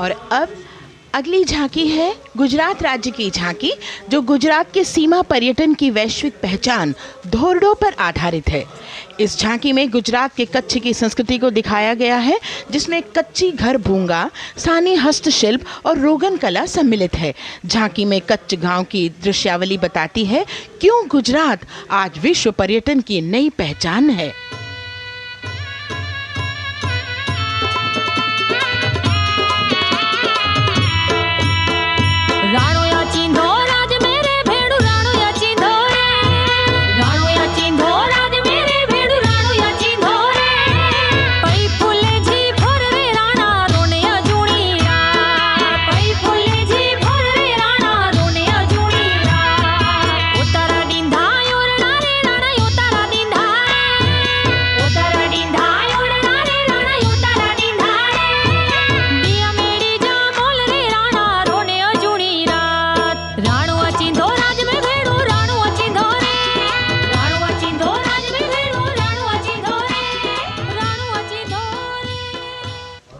और अब अगली झांकी है गुजरात राज्य की झांकी, जो गुजरात के सीमा पर्यटन की वैश्विक पहचान धोरडो पर आधारित है। इस झांकी में गुजरात के कच्छ की संस्कृति को दिखाया गया है, जिसमें कच्ची घर भूँगा स्थानीय हस्तशिल्प और रोगन कला सम्मिलित है। झांकी में कच्छ गाँव की दृश्यावली बताती है, क्यों गुजरात आज विश्व पर्यटन की नई पहचान है।